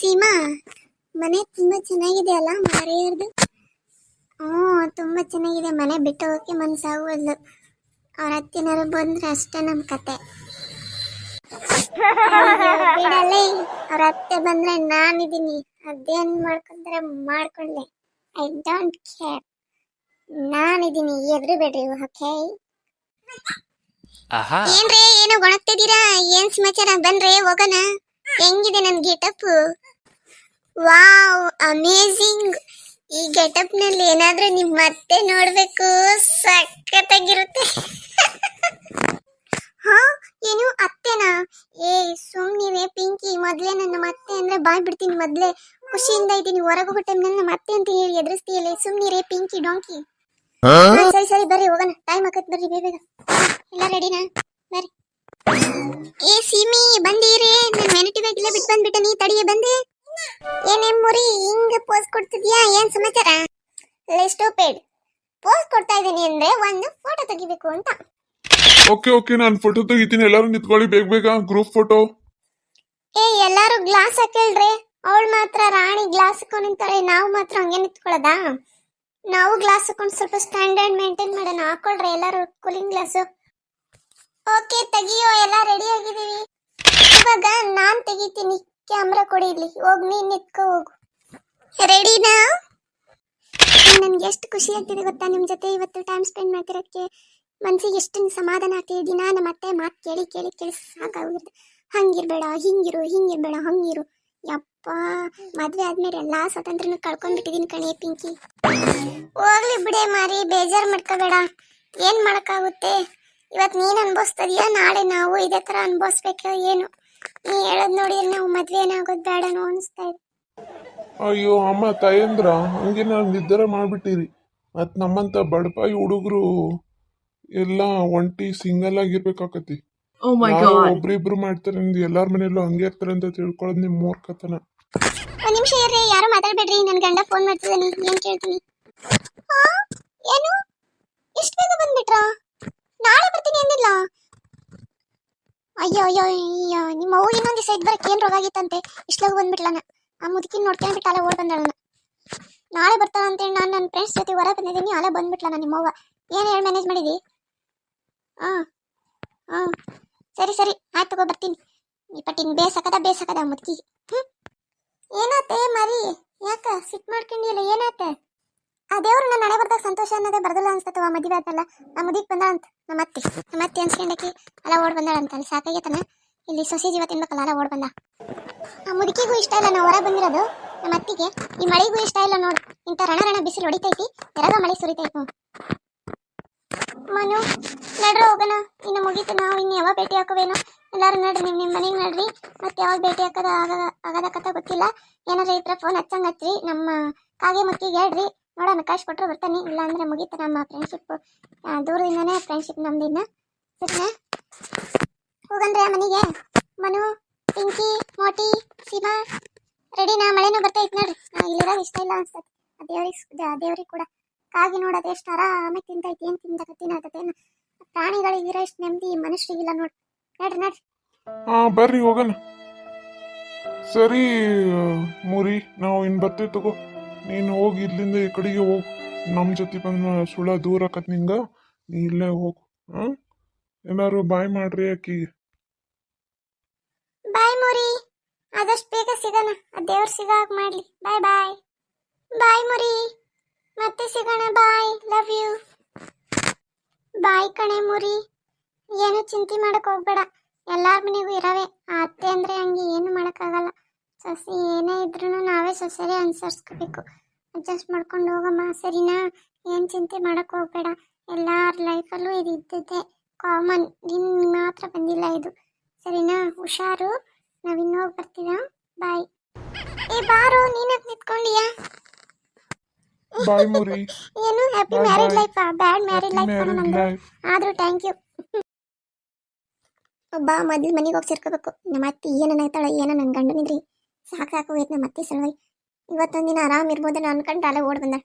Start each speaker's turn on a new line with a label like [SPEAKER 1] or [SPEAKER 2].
[SPEAKER 1] ಸೀಮಾ ಮನೆ ತುಂಬಾ ಚೆನ್ನಾಗಿದೆ ಅಲ್ಲ ಮಾರಿಯರ್ದು ಹ್ಞೂ ತುಂಬಾ ಚೆನ್ನಾಗಿದೆ. ಮನೆ ಬಿಟ್ಟು ಹೋಗಕ್ಕೆ ಮನ್ಸಾಗೋದು ಅವ್ರ ಹತ್ತಿನಾರು ಬಂದ್ರೆ ಅಷ್ಟೇ ನಮ್ಮ ಕತೆ. ಬಿಡಲೇ. ಅವ್ರ ಅತ್ತೆ ಬಂದ್ರೆ ನಾನಿದ್ದೀನಿ. ಅದೇನ್ ಮಾಡ್ಕೊಂತಾರೆ ಮಾಡ್ಕೊಂಡೆ ಐ ಡೋಂಟ್ ಕೇರ್. ನಾನಿದ್ದೀನಿ. ಎದುರು ಬೇಡ್ರಿ ಓಕೆ? ಏನ್ರಿ ಏನೋ ಗೊಣಗ್ತಿದ್ದೀರಾ ಏನ್ ಸಮಾಚಾರ? ಬನ್ರಿ ಹೋಗೋಣ. ಹೆಂಗಿದೆ ನನ್ ಗೆಟಪ್ ವಾವ್ ಅಮೇಜಿಂಗ್ ಈ ಗೆಟಪ್ನಲ್ಲಿ ಏನಾದ್ರೂ ನಿಮ್ ಮತ್ತೆ ನೋಡ್ಬೇಕು ಸಖತ್ತಾಗಿರುತ್ತೆ. ಹಾ ಏನು ಅತ್ತೆನಾ? ಏ ಸುಮ್ನಿವೆ ಪಿಂಕಿ ಮೊದ್ಲೇ ನನ್ನ ಮತ್ತೆ ಅಂದ್ರೆ ಬಾಯ್ ಬಿಡ್ತೀನಿ ಮೊದ್ಲೇ. ಖುಷಿಯಿಂದ ಇದ್ದೀನಿ ಹೊರಗೆ ಹೋಗೋ ಟೈಮ್ನಲ್ಲಿ ನಮ್ಮ ಅತ್ತೆ ಅಂತ ಹೇಳಿ ಎದುರಿಸ್ತೀಯಲ್ಲ. ಸುಮ್ನಿರೆ ಪಿಂಕಿ ಡಾಂಕಿ. ಸರಿ ಸರಿ ಬರ್ರಿ ಹೋಗೋಣ. ಟೈಮ್ ಆಗತ್ತೆ ಬರ್ರಿ ಬೇಗ ಎಲ್ಲ ರೆಡಿನಾ ಬರ್ರಿ. ಏ ಸಿಮಿ ಬಂದೀರಿ. ನನ್ನ ವೆನಿಟಿ ಬ್ಯಾಗ್ ಇಲ್ಲ ಬಿಟ್ಟು ಬಂದ್ಬಿಟ್ಟೆ ನೀ ತಡಿಯೇ ಬಂದೆ. ಏನೇ ಮುರಿ ಹಿಂಗ ಪೋಸ್ ಕೊಡ್ತಿದ್ಯಾ? ಏನ್ ಸಮಾಚಾರ? ಸ್ಟೂಪಿಡ್ ಪೋಸ್ ಕೊಡ್ತಾ ಇದ್ದೀನಿ ಅಂದ್ರೆ ಒಂದು ಫೋಟೋ ತೆಗಿಬೇಕು ಅಂತ.
[SPEAKER 2] ಓಕೆ ಓಕೆ ನಾನು ಫೋಟೋ ತೆಗಿತೀನಿ. ಎಲ್ಲರೂ ನಿಂತ್ಕೊಳ್ಳಿ ಬೇಗ ಬೇಗ ಗ್ರೂಪ್ ಫೋಟೋ
[SPEAKER 1] ಏ ಎಲ್ಲಾರು ಗ್ಲಾಸ್ ಹಾಕೇಳ್ರಿ. ಅವಳು ಮಾತ್ರ ರಾಣಿ ಗ್ಲಾಸ್ ಹಾಕೊಂಡು ನಿಂತಾರೆ ನಾವು ಮಾತ್ರ ಹಂಗೆ ನಿಂತ್ಕೊಳ್ಳೋದಾ? ನಾವು ಗ್ಲಾಸ್ ಹಾಕೊಂಡು ಸ್ವಲ್ಪ ಸ್ಟ್ಯಾಂಡರ್ಡ್ ಮೇಂಟೈನ್ ಮಾಡೋಣ. ಹಾಕೊಳ್ರಿ ಎಲ್ಲರೂ ಕೂಲಿಂಗ್ ಗ್ಲಾಸು ಓಕೆ ತೆಗಿಯೋ ಎಲ್ಲ ರೆಡಿ ಆಗಿದ್ದೀವಿ. ಇವಾಗ ನಾನು ತೆಗಿತೀನಿ. ಕ್ಯಾಮ್ರಾ ಕೊಡಿ ಇಲ್ಲಿ. ಹೋಗ್, ನೀನ್ ನಿತ್ಕೋ, ಹೋಗು. ರೆಡಿನಾ ನನ್ಗೆ ಎಷ್ಟು ಖುಷಿ ಆಗ್ತಿದೆ ಗೊತ್ತಾ ನಿಮ್ ಜೊತೆ ಇವತ್ತು ಟೈಮ್ ಸ್ಪೆಂಡ್ ಮಾಡ್ತಿರೋಕ್ಕೆ ಮನ್ಸಿಗೆ ಎಷ್ಟು ಸಮಾಧಾನ ಆಗ್ತಿದೆ. ದಿನ ನಮ್ಮ ಅತ್ತೆ ಮಾತು ಕೇಳಿ ಕೇಳಿ ಕೇಳಿ ಸಾಕಾಗುತ್ತೆ ಹಂಗಿರ್ಬೇಡ, ಹಿಂಗಿರು, ಹಿಂಗಿರ್ಬೇಡ, ಹಂಗಿರು. ಯಪ್ಪ, ಮದ್ವೆ ಆದ್ಮೇಲೆ ಎಲ್ಲಾ ಸ್ವಾತಂತ್ರ್ಯನ ಕಳ್ಕೊಂಡ್ಬಿಟ್ಟಿದೀನಿ ಕಣೆ ಪಿಂಕಿ. ಹೋಗ್ಲಿ ಬಿಡೆ ಮಾರಿ, ಬೇಜಾರ್ ಮಾಡ್ಕೋಬೇಡ. ಏನ್ ಮಾಡೋಕ್ಕಾಗುತ್ತೆ? ಇವತ್ ನೀನ್ ಅನ್ಭವಿಸ್ತದೀಯ? ನಾಳೆ ನಾವು ಇದೇ ತರ ಅನ್ಭವಿಸ್ಬೇಕು, ಏನು. ಹೇಳೋದ್ ನೋಡಿದ್ರೆ ನಾವು ಮದ್ವೆ ಏನಾಗೋದ್ ಬೇಡನೋ ಅನಿಸ್ತಾ ಇದೆ.
[SPEAKER 2] ಅಯ್ಯೋ ಅಮ್ಮ ತಾಯಂದ್ರ ಹಂಗೆ ನಾವು ನಿರ್ಧಾರ ಮಾಡಿಬಿಟ್ಟಿರಿ. ಮತ್ತು ನಮ್ಮಂಥ ಬಡಪಾಯಿ ಹುಡುಗರು ಎಲ್ಲ ಒಂಟಿ ಸಿಂಗಲ್ ಆಗಿರ್ಬೇಕಾಕತಿ.
[SPEAKER 3] Oh my
[SPEAKER 2] ನಾವು
[SPEAKER 3] ಗಾಡ್
[SPEAKER 2] ಒಬ್ರಿಬ್ರು ಮಾಡ್ತಾರೆ ನಿಮ್ದು ಎಲ್ಲಾರ ಮನೆಯಲ್ಲೂ ಹಂಗೆ ಇರ್ತಾರೆ ಅಂತ ತಿಳ್ಕೊಳ್ಳೋದು ನಿಮ್ಮ ಮೂರ್ಖತನ.
[SPEAKER 1] ಒಂದ್ ನಿಮಿಷ ಇರ್ರಿ ಯಾರು ಮಾತಾಡ್ಬೇಡ್ರಿ ನನ್ ಗಂಡ ಫೋನ್ ಮಾಡ್ತಿದ್ದಾನೆ ಏನ್ ಕೇಳ್ತೀನಿ? ಏನು? ಇಷ್ಟ ಬೇಗ ಬಂದ್ಬಿಟ್ರಾ? ನಾಳೆ ಬರ್ತೀನಿ ಅಂದಿಲ್ಲ. ಅಯ್ಯೋ ಅಯ್ಯೋ ಅಯ್ಯೋ, ನಿಮ್ಮ ಅವ್ಳು ಇನ್ನೊಂದು ಸೈಡ್ ಬರಕ್ಕೆ ಏನ್ ರೋಗ ಆಗಿತ್ತಂತೆ? ಇಷ್ಟಲಾಗ ಬಂದ್ಬಿಟ್ಲನ ಆ ಮುದುಕಿನ ನೋಡ್ಕೊಂಡ್ಬಿಟ್ಟು ಅಲ್ಲ ಓಡ್ ಬಂದಳನ ನಾಳೆ ಬರ್ತಾಳ ಅಂತೇಳಿ ನಾನು ನನ್ನ ಫ್ರೆಂಡ್ಸ್ ಜೊತೆ ಹೊರ ಬಂದಿದ್ದೀನಿ, ಅಲ್ಲೇ ಬಂದ್ಬಿಟ್ಲನ ನಿಮ್ಮ ಅವ್ವ. ಏನು ಹೇಳಿ ಮ್ಯಾನೇಜ್ ಮಾಡಿದಿ? ಹಾಂ ಹಾಂ ಸರಿ ಸರಿ, ಆಯ್ತು ತಗೋ, ಬರ್ತೀನಿ. ಈ ಪಟ್ಟಿನ ಬೇಸಕದ ಬೇಸಕದ ಮುದುಕಿಗೆ. ಹ್ಞೂ ಏನಾತೆ ಮರಿ? ಯಾಕ? ಸಿಟ್ ಮಾಡ್ಕೊಂಡಿಲ್ಲ ಏನಾತ? ಆ ದೇವ್ರು ನನ್ನ ಹಣೆ ಬರ್ದಾಗ ಸಂತೋಷ ಅನ್ನೋದೇ ಬರ್ದಲ್ಲ ಅನ್ಸ್ತವ ಮದುವೆ ಆತಲ್ಲ ಆ ಮುದಿಗೆ ಬಂದಾಳ ಅಂತ ನಮ್ಮ ಅತ್ತೆ ನಮ್ಮ ಅತ್ತೆ ಅನ್ಸ್ಕೊಂಡಕ್ಕೆ ಅಲ್ಲ ಓಡ್ ಬಂದಾಳ ಅಂತ. ಅಲ್ಲಿ ಸಾಕಾಗೈತನ ಇಲ್ಲಿ ಸೊಸೆ ಜೀವ ತಿನ್ಬೇಕಲ್ಲ ಅಲ್ಲ ಓಡ್ ಬಂದ ಆ ಮುದುಕಿಗೂ ಇಷ್ಟ ಇಲ್ಲ ನಾವು ಹೊರ ಬಂದಿರೋದು, ನಮ್ಮ ಅತ್ತಿಗೆ. ಈ ಮಳೆಗೂ ಇಷ್ಟ ಇಲ್ಲ ನೋಡು, ಇಂಥ ರಣ ರಣ ಬಿಸಿಲು ಹೊಡಿತೈತಿ, ಎರಗ ಮಳೆ ಸುರಿತೈತು. ಮನು, ನಡ್ರ ಹೋಗೋಣ, ಇನ್ನು ಮುಗೀತು ನಾವು, ಇನ್ನು ಯಾವಾಗ ಭೇಟಿ ಹಾಕೋವೇನೋ. ಎಲ್ಲರೂ ನಡ್ರಿ, ನಿಮ್ ನಿಮ್ಮ ಮನೆಗೆ ನಡ್ರಿ. ಮತ್ತೆ ಯಾವಾಗ ಭೇಟಿ ಹಾಕದ ಆಗದ ಆಗದ ಕಥ ಗೊತ್ತಿಲ್ಲ. ಏನಾರ ಇದ್ರ ಫೋನ್ ಹಚ್ಚಂಗ್ ಹಚ್ಚಿರಿ ನಮ್ಮ ಕಾಗೆ ಮಕ್ಕಿಗೆ ಹೇಳ್ರಿ. ನೋಡೋಣ ಕಾಶ್ ಕೊಟ್ಟರೆ ಬರ್ತಾನೆ. ಇಲ್ಲ ಅಂದ್ರೆ ಮುಗೀತು ನಮ್ಮ ಫ್ರೆಂಡ್ಶಿಪ್ ದೂರದಿಂದನೇ ಫ್ರೆಂಡ್ಶಿಪ್ ನಮ್ದಿನ್ನ ಸರಿನಾ? ಹೋಗಂದ್ರೆ ಮನೆಗೆ? ಮನು, ಪಿಂಕಿ, ಮೋಟಿ, ಸೀಮಾ, ರೆಡಿನಾ? ಮಳೆನೂ ಬರ್ತೈತೆ ನೋಡ್ರಿ. ಇಲ್ಲಿರೋದು ಇಷ್ಟ ಇಲ್ಲ ಅನ್ಸತ್ತೆ. ಆ ದೇವ್ರಿಗೆ ದೇವ್ರಿಗೆ ಕೂಡ. ಕಾಗಿ ನೋಡೋದು ಎಷ್ಟು ಆರಾಮಾಗಿ ತಿಂತೈತಿ ಏನು ತಿಂತಕತ್ತಿನ ಆತತೇನು ಪ್ರಾಣಿಗಳಿಗಿರೋ ಎಷ್ಟು ನೆಮ್ಮದಿ ಮನುಷ್ಯರಿಗಿಲ್ಲ ನೋಡಿ. ನೋಡ್ರಿ ನೋಡ್ರಿ.
[SPEAKER 2] ಹಾಂ, ಬರ್ರಿ, ಹೋಗೋಣ. ಸರಿ ಮುರಿ, ನಾವು ಇನ್ನು ಬರ್ತೀವಿ ತಗೋ. ನೀನು ಹೋಗಿ ಇಲ್ಲಿಂದ ಈ ಕಡೆಗೆ ಹೋಗು. ನಮ್ಮ ಜೊತೆ ಬಂದು ಸುಳ ದೂರ ಆಕತ್ ನೀ ಇಲ್ಲೇ ಹೋಗು. ಹಾಂ? ಏನಾರು ಬಾಯ್ ಮಾಡ್ರಿ ಆಕಿಗೆ
[SPEAKER 1] ಬಾಯ್ ಮುರಿ. ಆದಷ್ಟು ಬೇಗ ಸಿಗೋಣ. ಆ ದೇವ್ರು ಸಿಗಾಗ ಮಾಡ್ಲಿ. ಬಾಯ್ ಬಾಯ್. ಬಾಯ್ ಮುರಿ. ಮತ್ತೆ ಸಿಗೋಣ. ಬಾಯ್. ಲವ್ ಯು ಬಾಯ್ ಕಣೆ ಮುರಿ. ಏನು ಚಿಂತೆ ಮಾಡಕ್ ಹೋಗ್ಬೇಡ. ಎಲ್ಲಾರ ಮನೆಗೂ ಇರವೆ. ಅತ್ತೆ ಅಂದ್ರೆ ಹಂಗೆ ಏನು ಮಾಡೋಕ್ಕಾಗಲ್ಲ. ಸೊಸೆ ಏನೇ ಇದ್ರೂ ನಾವೇ ಸೊಸೆರೆ ಅನುಸರಿಸ್ಕೋಬೇಕು. ಅಡ್ಜಸ್ಟ್ ಮಾಡ್ಕೊಂಡು ಹೋಗಮ್ಮ. ಸರಿನಾ? ಏನು ಚಿಂತೆ ಮಾಡಕ್ ಹೋಗ್ಬೇಡ. ಎಲ್ಲರ ಲೈಫಲ್ಲೂ ಇದು ಇದ್ದದ್ದೇ ಕಾಮನ್ ನಿನ್ ಮಾತ್ರ ಬಂದಿಲ್ಲ ಇದು. ಸರಿನಾ? ಹುಷಾರು? ನಾವ್ ಇನ್ನೋಗಿ ಬರ್ತೀವ ಬಾಯ್ ಏ ಬಾರು. ನೀನಕ್ಕೆ ನಿಂತ್ಕೊಂಡಿಯಾ?
[SPEAKER 2] ಬಾಯ್ ಮುರಿ.
[SPEAKER 1] ಏನು? Happy
[SPEAKER 2] marriage.
[SPEAKER 1] Life bad marriage life ನಮ್ದು ಆದ್ರೂ ಥ್ಯಾಂಕ್ ಯು ಬಾ ಮೊದ್ಲು ಮನೆಗೆ ಹೋಗಿ ಸೇರ್ಕೋಬೇಕು. ನಮ್ಮ ಅತ್ತಿ ಏನನ್ನ ಆಯ್ತಾಳ ಏನೋ ನನ್ನ ಗಂಡನಿದ್ರಿ? ಸಾಕು ಸಾಕು ಹೋಯ್ತು ನಮ್ಮ ಅತ್ತೆ ಸಲುವಾಗಿ ಇವತ್ತೊಂದಿನ ಆರಾಮ ಇರ್ಬೋದೇನೋ ಅನ್ಕೊಂಡು ಅಲ್ಲೇ ಓಡ್ ಬಂದ.